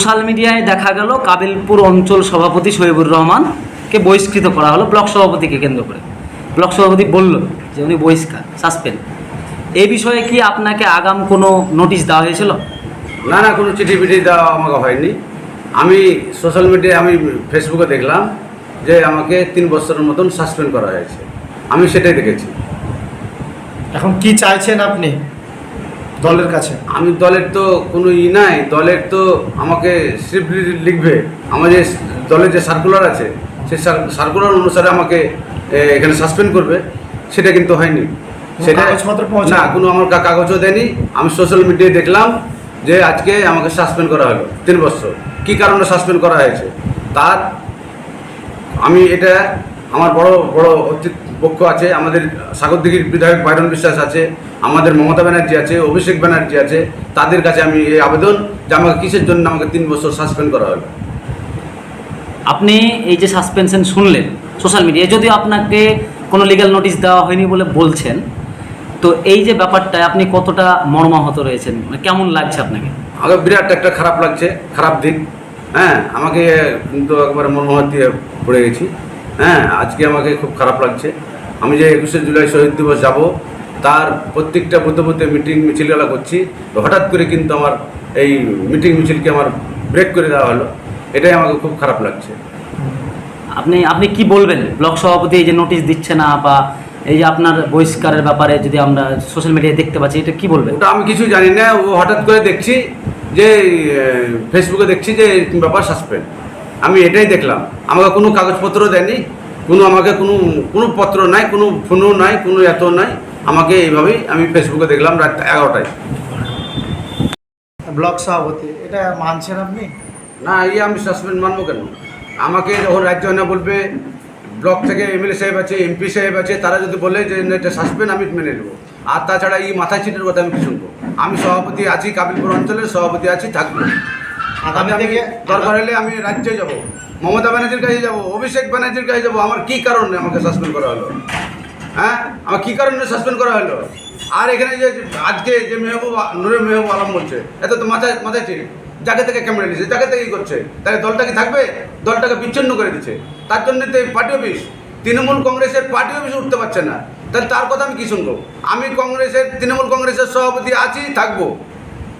Social মিডিয়ায় দেখা গেল কাবিলপুর অঞ্চল সভাপতি শহীবুর রহমানকে বহিষ্কৃত করা হলো ব্লক সভাপতিকে কেন্দ্র করে। ব্লক সভাপতি বলল যে উনি বহিষ্কার সাসপেন্ড। এই বিষয়ে কি আপনাকে আগাম কোনো নোটিশ দেওয়া হয়েছিল? না না কোনো চিঠি পিঠি দেওয়া আমাকে হয়নি। আমি সোশ্যাল মিডিয়ায় আমি ফেসবুকে দেখলাম যে আমাকে তিন বছরের মতন সাসপেন্ড করা হয়েছে। আমি সেটাই দেখেছি। এখন কি চাইছেন আপনি? দলের কাছে? আমি দলের তো কোনো ই নাই দলের তো আমাকে স্ক্রিপ্ট লিখবে। আমার যে দলের যে সার্কুলার আছে সেই সার্কুলার অনুসারে আমাকে এখানে সাসপেন্ড করবে। সেটা কিন্তু হয়নি। সেটা কাগজপত্র? না কোনো আমার কাগজও দেয়নি। আমি সোশ্যাল মিডিয়ায় দেখলাম যে আজকে আমাকে সাসপেন্ড করা হলো তিন বছর। কী কারণে সাসপেন্ড করা হয়েছে? তার আমি এটা আমার বড় বড় পক্ষ আছে আমাদের সাগরদিঘির বিধায়ক বাইরন বিশ্বাস আছে আমাদের মমতা ব্যানার্জি আছে অভিষেক ব্যানার্জি আছে তাদের কাছে আমি এই আবেদন যে আমাকে কিসের জন্য আমাকে তিন বছর সাসপেন্ড করা হলো আপনি এই যে সাসপেনশন শুনলেন সোশ্যাল মিডিয়ায় যদিও আপনাকে কোনো লিগ্যাল নোটিশ দেওয়া হয়নি বলে বলছেন তো এই যে ব্যাপারটায় আপনি কতটা মর্মাহত রয়েছেন? মানে কেমন লাগছে আপনাকে? আমাকে বিরাট একটা খারাপ লাগছে খারাপ দিক হ্যাঁ আমাকে কিন্তু একবার মর্মাহত দিয়ে পড়ে গেছি। হ্যাঁ আজকে আমাকে খুব খারাপ লাগছে। আমি যে একুশে জুলাই শহীদ দিবস যাব তার প্রত্যেকটা বুথে বুথে মিটিং মিছিলগুলো করছি। তো হঠাৎ করে কিন্তু আমার এই মিটিং মিছিলকে আমার ব্রেক করে দেওয়া হলো। এটাই আমাকে খুব খারাপ লাগছে। আপনি আপনি কি বলবেন? ব্লক সভাপতি এই যে নোটিশ দিচ্ছে না বা এই যে আপনার বহিষ্কারের ব্যাপারে যদি আমরা সোশ্যাল মিডিয়ায় দেখতে পাচ্ছি এটা কি বলবেন? ওটা আমি কিছু জানি না। ও হঠাৎ করে দেখছি যে ফেসবুকে দেখছি যে ব্যাপার সাসপেন্ড আমি এটাই দেখলাম। আমাকে কোনো কাগজপত্র দেয়নি কোনো আমাকে কোনো কোনো পত্র নাই কোনো ফোনও নাই কোনো এত নাই। আমাকে এইভাবেই আমি ফেসবুকে দেখলাম রাত এগারোটায়। ব্লক সভাপতি এটা মানছেন আপনি? না ইয়ে আমি সাসপেন্ড মানবো কেন? আমাকে যখন রাজ্য না বলবে ব্লক থেকে এমএলএ সাহেব আছে এমপি সাহেব আছে তারা যদি বলে যে এটা সাসপেন্ড আমি মেনে নেব। আর তাছাড়া এই মাথা চিটের কথা আমি কি শুনব? আমি সভাপতি আছি কাবিলপুর অঞ্চলের সভাপতি আছি থাকব। আগামী থেকে দরকার হলে আমি রাজ্যে যাব মমতা ব্যানার্জির কাছে যাব অভিষেক ব্যানার্জির কাছে যাব আমার কি কারণে আমাকে সাসপেন্ড করা হলো? হ্যাঁ? আমার কি কারণে সাসপেন্ড করা হলো? আর এখানে যে আজকে যে মেহবুব নুরে মেহবুব আলম বলছে এত তো মাথায় মাথায় ঠিক যাকে থেকে ক্যামেরা নিচ্ছে যাকে থেকে করছে? তাহলে দলটা কি থাকবে? দলটাকে বিচ্ছিন্ন করে দিচ্ছে। তার জন্য তো এই পার্টি অফিস তৃণমূল কংগ্রেসের পার্টি অফিস উঠতে পারছে না। তাহলে তার কথা আমি কি শুনব? আমি কংগ্রেসের তৃণমূল কংগ্রেসের সভাপতি আছি থাকব।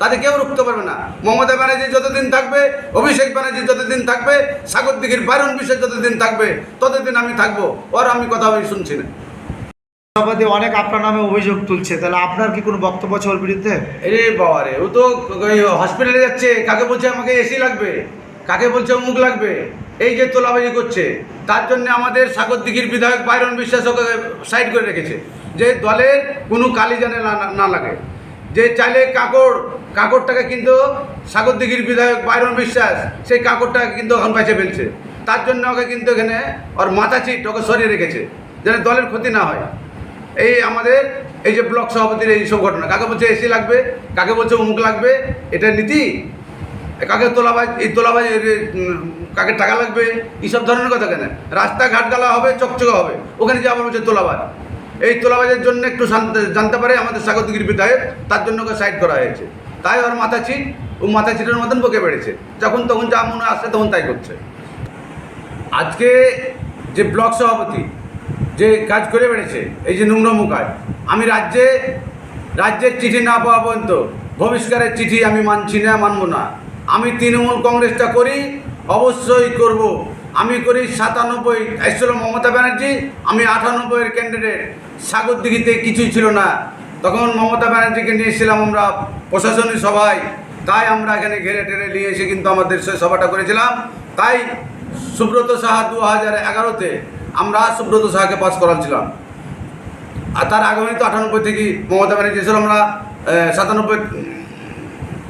তাতে কেউ রুখতে পারবে না। মমতা ব্যানার্জি যতদিন থাকবে অভিষেক ব্যানার্জি যতদিন থাকবে সাগর দিঘির বাইরন বিশ্বাস যতদিন থাকবে ততদিন আমি থাকব। ওর আমি কথা আমি শুনছি না। সভাপতি অনেক আপনার নামে অভিযোগ তুলছে। তাহলে আপনার কি কোনো বক্তব্য আছে ওর বিরুদ্ধে? এরে বাবা রে ও তো হসপিটালে যাচ্ছে। কাকে বলছে আমাকে এসি লাগবে? কাকে বলছে মুখ লাগবে? এই যে তোলাবাজি করছে। তার জন্য আমাদের সাগর দিঘির বিধায়ক বাইরন বিশ্বাস সাইড করে রেখেছে। যে দলের কোনো কালি জানে না লাগে। যে চাইলে কাকড় কাকড়টাকে কিন্তু সাগর দিঘির বিধায়ক বাইরন বিশ্বাস, সেই কাকড়টাকে কিন্তু এখন বেঁচে ফেলছে। তার জন্য ওকে কিন্তু এখানে ওর মাথা চিট ওকে সরিয়ে রেখেছে, যেন দলের ক্ষতি না হয়। এই আমাদের, এই যে ব্লক সভাপতির এই সব ঘটনা, কাকে বলছে এসি লাগবে, কাকে বলছে অমুক লাগবে, এটা নীতি? কাকে তোলাবাজ, এই তোলাবাজ কাকে টাকা লাগবে এইসব ধরনের কথা কেন? রাস্তাঘাট গালা হবে, চকচকে হবে, ওখানে যে আবার বলছে তোলাবাজ। এই তোলাবাজের জন্য একটু জানতে পারে আমাদের স্বাগতগির বিধায়ক তার জন্য ওকে সাইড করা হয়েছে। তাই ওর মাথা চিট ও মাথা চিটের মতন বকে বেড়েছে। যখন তখন যা মনে আসছে তখন তাই করছে। আজকে যে ব্লক সভাপতি যে কাজ করে বেড়েছে, এই যে নোংরম কাজ আমি রাজ্যে, রাজ্যের চিঠি না পাওয়া পর্যন্ত বহিষ্কারের চিঠি আমি মানছি না, মানব না। আমি তৃণমূল কংগ্রেসটা করি, অবশ্যই করব। আমি করি সাতানব্বই এসেছিল মমতা ব্যানার্জি, আমি আটানব্বইয়ের ক্যান্ডিডেট সাগর দিঘিতে কিছুই ছিল না। তখন মমতা ব্যানার্জিকে নিয়েছিলাম আমরা প্রশাসনিক সভায়। তাই আমরা এখানে ঘেরে টেরে নিয়ে এসে কিন্তু আমাদের সেই সভাটা করেছিলাম। তাই সুব্রত সাহা দু হাজার এগারোতে আমরা সুব্রত সাহাকে পাস করাচ্ছিলাম। আর তার আগামী তো আটানব্বই থেকে মমতা ব্যানার্জি এসেছিল আমরা সাতানব্বই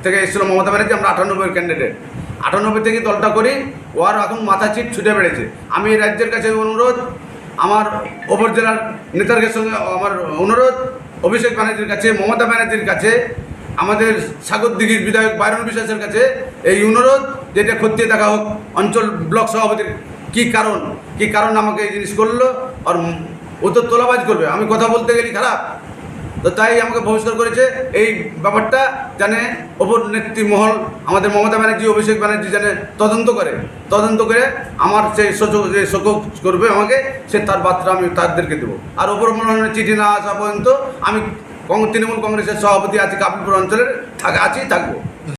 থেকে এসেছিল মমতা ব্যানার্জি, আমরা আটানব্বইয়ের ক্যান্ডিডেট আটানব্বই থেকে দলটা করি, ওর এখন মাথা চিট ছুটে বেড়েছে। আমি রাজ্যের কাছে অনুরোধ আমার ওপর জেলার নেতাদের সঙ্গে আমার অনুরোধ, অভিষেক ব্যানার্জির কাছে, মমতা ব্যানার্জির কাছে, আমাদের সাগর দিঘির বিধায়ক বাইরন বিশ্বাসের কাছে এই অনুরোধ যেটা খতিয়ে দেখা হোক, অঞ্চল ব্লক সভাপতির কি কারণ কি কারণ আমাকে এই জিনিস করল, আর ও তো তোলাবাজ করবে। আমি কথা বলতে গেলি খারাপ। তো তাই আমাকে বহিষ্কার করেছে। এই ব্যাপারটা জানে ওপর মহল, আমাদের মমতা ব্যানার্জি, অভিষেক ব্যানার্জি জানে, তদন্ত করে। তদন্ত করে আমার সেই শোচক যে শোকক করবে আমাকে, সে তার বার্তা আমি তাদেরকে দেবো। আর ওপর মনোনয়নের চিঠি না আসা পর্যন্ত আমি তৃণমূল কংগ্রেসের সভাপতি আছি কাপুরপুর অঞ্চলের আছি, থাকব।